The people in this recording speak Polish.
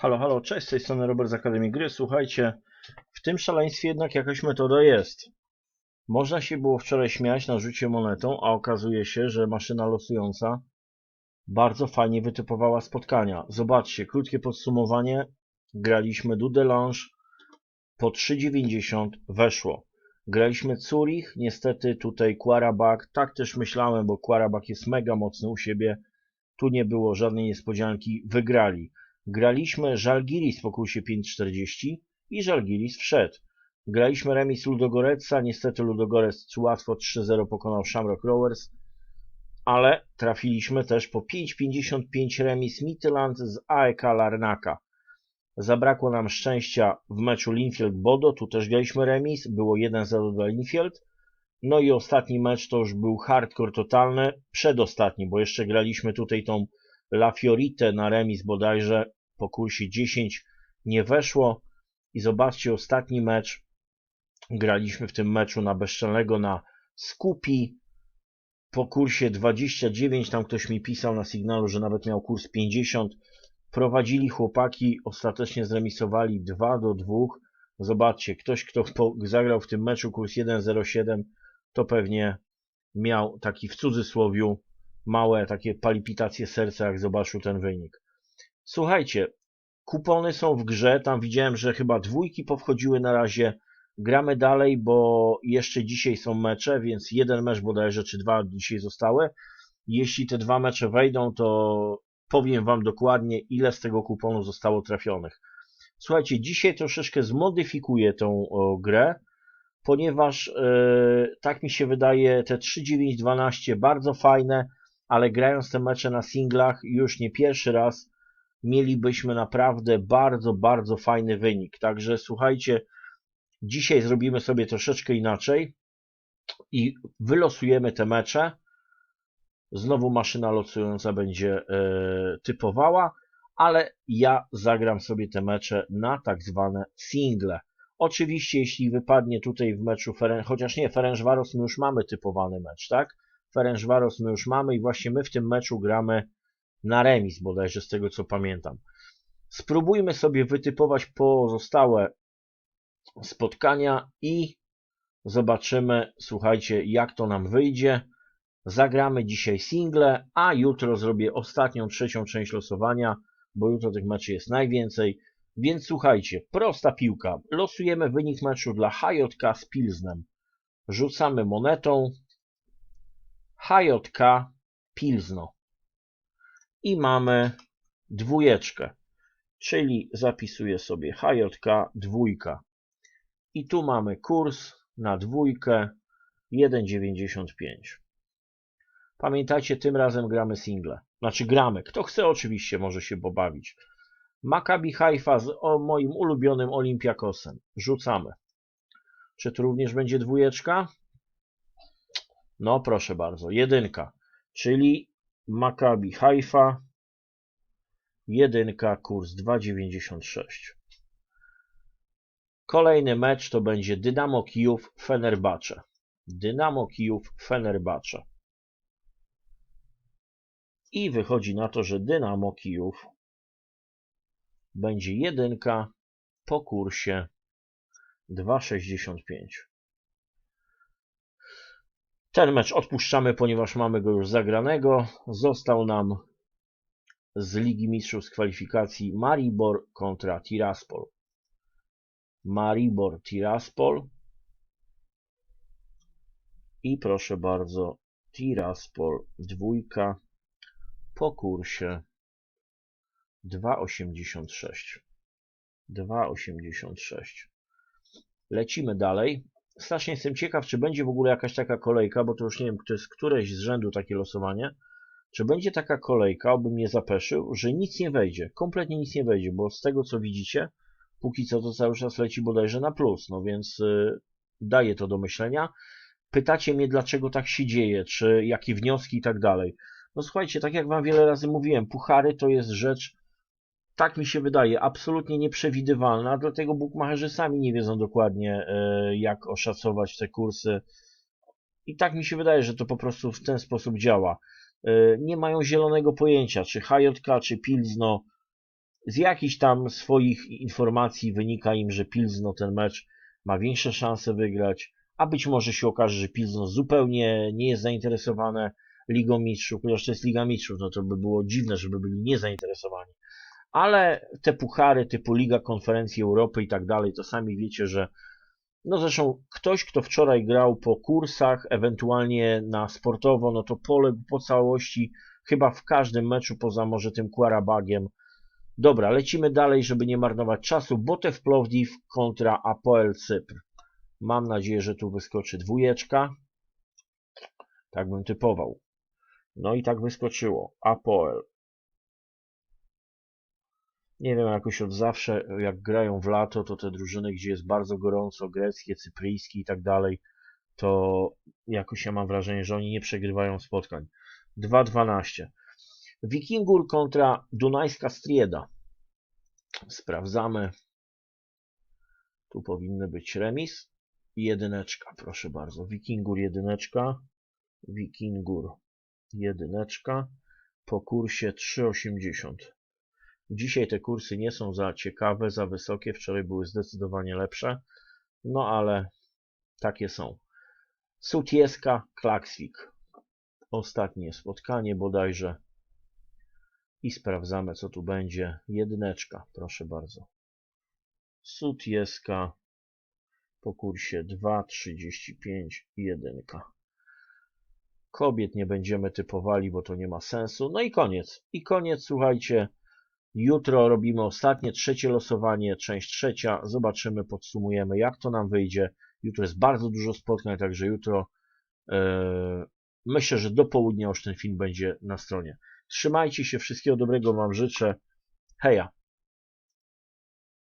Halo, halo, cześć, z tej strony Robert z Akademii Gry. Słuchajcie, w tym szaleństwie jednak jakaś metoda jest. Można się było wczoraj śmiać na rzucie monetą, a okazuje się, że maszyna losująca bardzo fajnie wytypowała spotkania. Zobaczcie, krótkie podsumowanie. Graliśmy Dudelange po 3,90 weszło. Graliśmy Zurich, niestety tutaj Quarabak, tak też myślałem, bo Quarabak jest mega mocny u siebie. Tu nie było żadnej niespodzianki, wygrali. Graliśmy Żalgiris po kursie 5,40 i Żalgiris wszedł. Graliśmy remis Ludogoreca, niestety Ludogorec łatwo 3-0 pokonał Shamrock Rovers, ale trafiliśmy też po 5,55 remis Midland z AEK Larnaka. Zabrakło nam szczęścia w meczu Linfield-Bodo, tu też graliśmy remis, było 1-0 dla Linfield. No i ostatni mecz to już był hardcore totalny, przedostatni, bo jeszcze graliśmy tutaj tą La Fiorite na remis bodajże po kursie 10 nie weszło. I zobaczcie, ostatni mecz graliśmy w tym meczu na bezczelnego na Skupi po kursie 29. Tam ktoś mi pisał na sygnalu, że nawet miał kurs 50. Prowadzili chłopaki, ostatecznie zremisowali 2 do 2. Zobaczcie, ktoś, kto zagrał w tym meczu kurs 1.07, to pewnie miał taki w cudzysłowiu małe takie palpitacje serca, jak zobaczył ten wynik. Słuchajcie, kupony są w grze. Tam widziałem, że chyba dwójki powchodziły na razie. Gramy dalej, bo jeszcze dzisiaj są mecze, więc jeden mecz bodajże, czy dwa dzisiaj zostały. Jeśli te dwa mecze wejdą, to powiem Wam dokładnie, ile z tego kuponu zostało trafionych. Słuchajcie, dzisiaj troszeczkę zmodyfikuję tą o, grę, ponieważ e, tak mi się wydaje, te 3-9-12 bardzo fajne, ale grając te mecze na singlach już nie pierwszy raz mielibyśmy naprawdę bardzo, bardzo fajny wynik. Także słuchajcie, dzisiaj zrobimy sobie troszeczkę inaczej i wylosujemy te mecze. Znowu maszyna losująca będzie e, typowała, ale ja zagram sobie te mecze na tak zwane single. Oczywiście, jeśli wypadnie tutaj w meczu Feren, chociaż nie, Ferencvaros my już mamy typowany mecz, tak? Ferencvaros my już mamy i właśnie my w tym meczu gramy na remis, bodajże z tego co pamiętam. Spróbujmy sobie wytypować pozostałe spotkania i zobaczymy, słuchajcie, jak to nam wyjdzie. Zagramy dzisiaj single, a jutro zrobię ostatnią, trzecią część losowania, bo jutro tych meczy jest najwięcej. Więc słuchajcie, prosta piłka. Losujemy wynik meczu dla HJK z Pilznem. Rzucamy monetą. HJK Pilzno. I mamy dwójeczkę, czyli zapisuję sobie HJK dwójka. I tu mamy kurs na dwójkę 1,95. Pamiętajcie, tym razem gramy single. Znaczy gramy. Kto chce oczywiście może się pobawić. Maccabi Haifa z moim ulubionym Olympiakosem. Rzucamy. Czy tu również będzie dwójeczka? No proszę bardzo. Jedynka. Czyli Maccabi Haifa. Jedynka, kurs 2,96. Kolejny mecz to będzie Dynamo Kijów Fenerbahce. Dynamo Kijów Fenerbahce. I wychodzi na to, że Dynamo Kijów będzie jedynka po kursie 2,65. Ten mecz odpuszczamy, ponieważ mamy go już zagranego. Został nam z Ligi Mistrzów z kwalifikacji Maribor kontra Tiraspol. Maribor Tiraspol. I proszę bardzo, Tiraspol dwójka po kursie 2,86. 2,86. Lecimy dalej. Strasznie jestem ciekaw, czy będzie w ogóle jakaś taka kolejka, bo to już nie wiem, to jest któreś z rzędu takie losowanie. Czy będzie taka kolejka, oby mnie zapeszył, że nic nie wejdzie, kompletnie nic nie wejdzie, bo z tego co widzicie, póki co to cały czas leci bodajże na plus, no więc y, daje to do myślenia. Pytacie mnie, dlaczego tak się dzieje, czy jakie wnioski i tak dalej. No słuchajcie, tak jak wam wiele razy mówiłem, puchary to jest rzecz, tak mi się wydaje, absolutnie nieprzewidywalna, dlatego bukmacherzy sami nie wiedzą dokładnie, y, jak oszacować te kursy. I tak mi się wydaje, że to po prostu w ten sposób działa. Y, Nie mają zielonego pojęcia, czy HJK, czy Pilzno z jakichś tam swoich informacji wynika im, że Pilzno ten mecz ma większe szanse wygrać, a być może się okaże, że Pilzno zupełnie nie jest zainteresowane Ligą Mistrzów, ponieważ to jest Liga Mistrzów, no to by było dziwne, żeby byli niezainteresowani. Ale te puchary typu Liga Konferencji Europy i tak dalej, to sami wiecie, że no zresztą ktoś, kto wczoraj grał po kursach, ewentualnie na sportowo, no to poległ po całości chyba w każdym meczu, poza może tym Quarabagiem. Dobra, lecimy dalej, żeby nie marnować czasu. Botew Plovdiv kontra Apoel Cypr. Mam nadzieję, że tu wyskoczy dwójeczka. Tak bym typował. No i tak wyskoczyło. Apoel. Nie wiem, jakoś od zawsze, jak grają w lato, to te drużyny, gdzie jest bardzo gorąco, greckie, cypryjskie i tak dalej, to jakoś ja mam wrażenie, że oni nie przegrywają spotkań. 2-12. Wikingur kontra Dunajska Strieda. Sprawdzamy. Tu powinny być remis. Jedyneczka, proszę bardzo. Wikingur jedyneczka. Wikingur jedyneczka. Po kursie 3,80. Dzisiaj te kursy nie są za ciekawe, za wysokie. Wczoraj były zdecydowanie lepsze. No ale takie są. Sutieska, Klaksvik. Ostatnie spotkanie bodajże. I sprawdzamy, co tu będzie. Jedyneczka, proszę bardzo. Sutieska po kursie 2,35 jedynka. Kobiet nie będziemy typowali, bo to nie ma sensu. No i koniec. I koniec, słuchajcie. Jutro robimy ostatnie, trzecie losowanie, część trzecia. Zobaczymy, podsumujemy, jak to nam wyjdzie. Jutro jest bardzo dużo spotkań, także jutro yy, myślę, że do południa już ten film będzie na stronie. Trzymajcie się, wszystkiego dobrego Wam życzę. Heja!